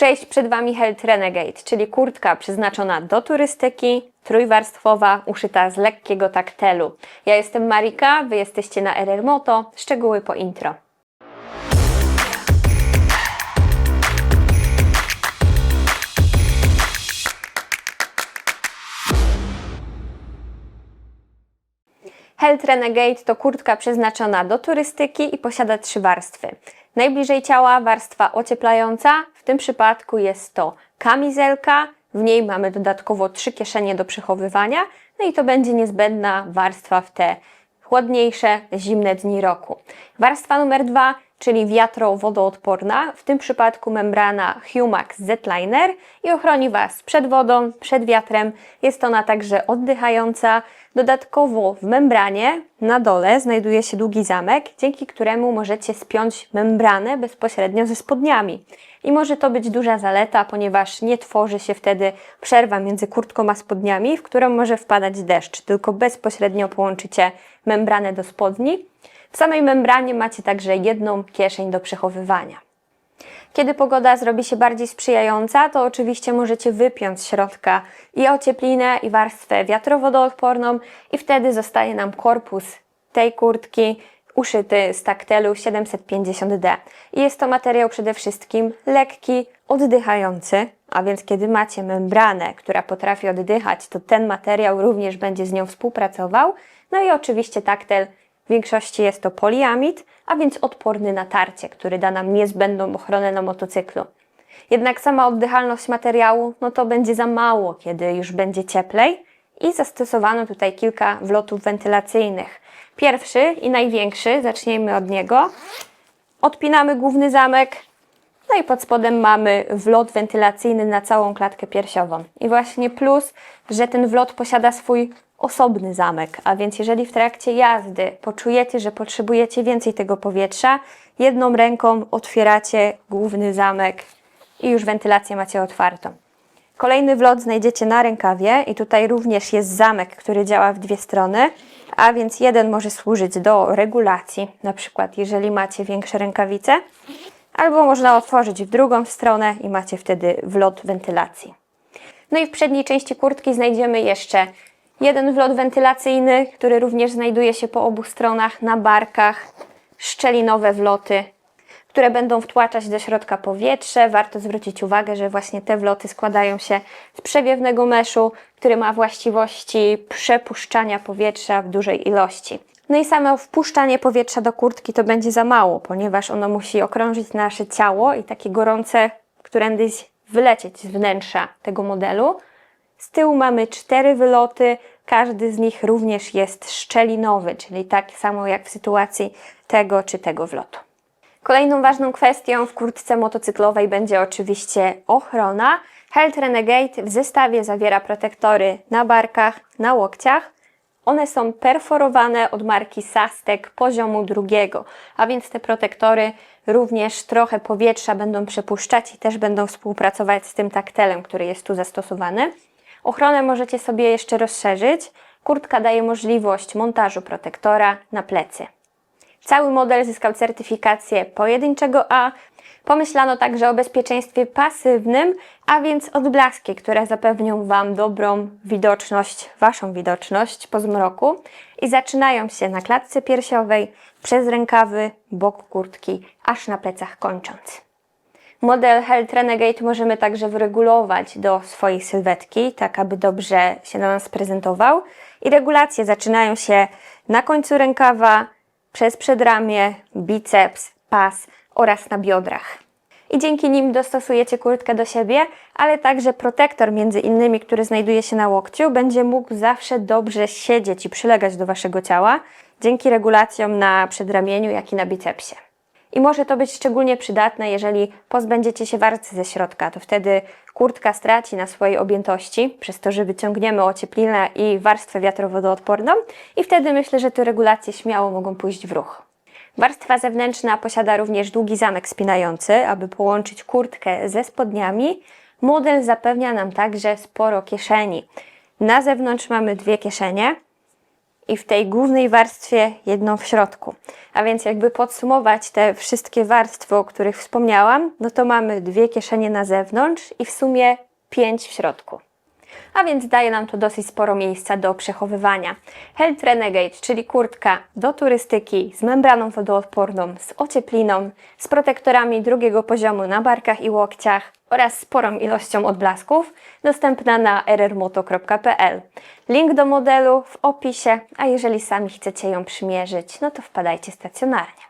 Cześć, przed Wami Health Renegade, czyli kurtka przeznaczona do turystyki, trójwarstwowa, uszyta z lekkiego taktelu. Ja jestem Marika, Wy jesteście na RR Moto, szczegóły po intro. Health Renegade to kurtka przeznaczona do turystyki i posiada trzy warstwy. Najbliżej ciała warstwa ocieplająca, tym przypadku jest to kamizelka, w niej mamy dodatkowo trzy kieszenie do przechowywania, no i to będzie niezbędna warstwa w te chłodniejsze, zimne dni roku. Warstwa numer dwa, czyli wiatro-wodoodporna, w tym przypadku membrana Humax Z-Liner i ochroni Was przed wodą, przed wiatrem. Jest ona także oddychająca. Dodatkowo w membranie na dole znajduje się długi zamek, dzięki któremu możecie spiąć membranę bezpośrednio ze spodniami. I może to być duża zaleta, ponieważ nie tworzy się wtedy przerwa między kurtką a spodniami, w którą może wpadać deszcz, tylko bezpośrednio połączycie membranę do spodni. W samej membranie macie także jedną kieszeń do przechowywania. Kiedy pogoda zrobi się bardziej sprzyjająca, to oczywiście możecie wypiąć z środka i ocieplinę, i warstwę wiatrowodoodporną i wtedy zostaje nam korpus tej kurtki uszyty z taktelu 750D. I jest to materiał przede wszystkim lekki, oddychający, a więc kiedy macie membranę, która potrafi oddychać, to ten materiał również będzie z nią współpracował. No i oczywiście taktel w większości jest to poliamid, a więc odporny na tarcie, który da nam niezbędną ochronę na motocyklu. Jednak sama oddychalność materiału, no to będzie za mało, kiedy już będzie cieplej i zastosowano tutaj kilka wlotów wentylacyjnych. Pierwszy i największy, zacznijmy od niego. Odpinamy główny zamek, no i pod spodem mamy wlot wentylacyjny na całą klatkę piersiową. I właśnie plus, że ten wlot posiada swój osobny zamek, a więc jeżeli w trakcie jazdy poczujecie, że potrzebujecie więcej tego powietrza, jedną ręką otwieracie główny zamek i już wentylację macie otwartą. Kolejny wlot znajdziecie na rękawie i tutaj również jest zamek, który działa w dwie strony, a więc jeden może służyć do regulacji, na przykład jeżeli macie większe rękawice, albo można otworzyć w drugą stronę i macie wtedy wlot wentylacji. No i w przedniej części kurtki znajdziemy jeszcze jeden wlot wentylacyjny, który również znajduje się po obu stronach na barkach, szczelinowe wloty, które będą wtłaczać do środka powietrze. Warto zwrócić uwagę, że właśnie te wloty składają się z przewiewnego meszu, który ma właściwości przepuszczania powietrza w dużej ilości. No i samo wpuszczanie powietrza do kurtki to będzie za mało, ponieważ ono musi okrążyć nasze ciało i takie gorące, którędyś wylecieć z wnętrza tego modelu. Z tyłu mamy cztery wyloty, każdy z nich również jest szczelinowy, czyli tak samo jak w sytuacji tego czy tego wlotu. Kolejną ważną kwestią w kurtce motocyklowej będzie oczywiście ochrona. Health Renegade w zestawie zawiera protektory na barkach, na łokciach. One są perforowane od marki Sastek poziomu drugiego, a więc te protektory również trochę powietrza będą przepuszczać i też będą współpracować z tym taktelem, który jest tu zastosowany. Ochronę możecie sobie jeszcze rozszerzyć. Kurtka daje możliwość montażu protektora na plecy. Cały model zyskał certyfikację pojedynczego A. Pomyślano także o bezpieczeństwie pasywnym, a więc odblaski, które zapewnią Wam dobrą widoczność, Waszą widoczność po zmroku i zaczynają się na klatce piersiowej, przez rękawy, bok kurtki, aż na plecach kończąc. Model Health Renegade możemy także wyregulować do swojej sylwetki, tak aby dobrze się na nas prezentował. I regulacje zaczynają się na końcu rękawa, przez przedramię, biceps, pas oraz na biodrach. I dzięki nim dostosujecie kurtkę do siebie, ale także protektor między innymi, który znajduje się na łokciu, będzie mógł zawsze dobrze siedzieć i przylegać do Waszego ciała, dzięki regulacjom na przedramieniu, jak i na bicepsie. I może to być szczególnie przydatne, jeżeli pozbędziecie się warstwy ze środka, to wtedy kurtka straci na swojej objętości, przez to, że wyciągniemy ocieplinę i warstwę wiatrowodoodporną i wtedy myślę, że te regulacje śmiało mogą pójść w ruch. Warstwa zewnętrzna posiada również długi zamek spinający, aby połączyć kurtkę ze spodniami. Model zapewnia nam także sporo kieszeni. Na zewnątrz mamy dwie kieszenie i w tej głównej warstwie jedną w środku. A więc jakby podsumować te wszystkie warstwy, o których wspomniałam, no to mamy dwie kieszenie na zewnątrz i w sumie pięć w środku a więc daje nam to dosyć sporo miejsca do przechowywania. Health Renegade, czyli kurtka do turystyki z membraną wodoodporną, z ociepliną, z protektorami drugiego poziomu na barkach i łokciach oraz sporą ilością odblasków, dostępna na rrmoto.pl. Link do modelu w opisie, a jeżeli sami chcecie ją przymierzyć, no to wpadajcie stacjonarnie.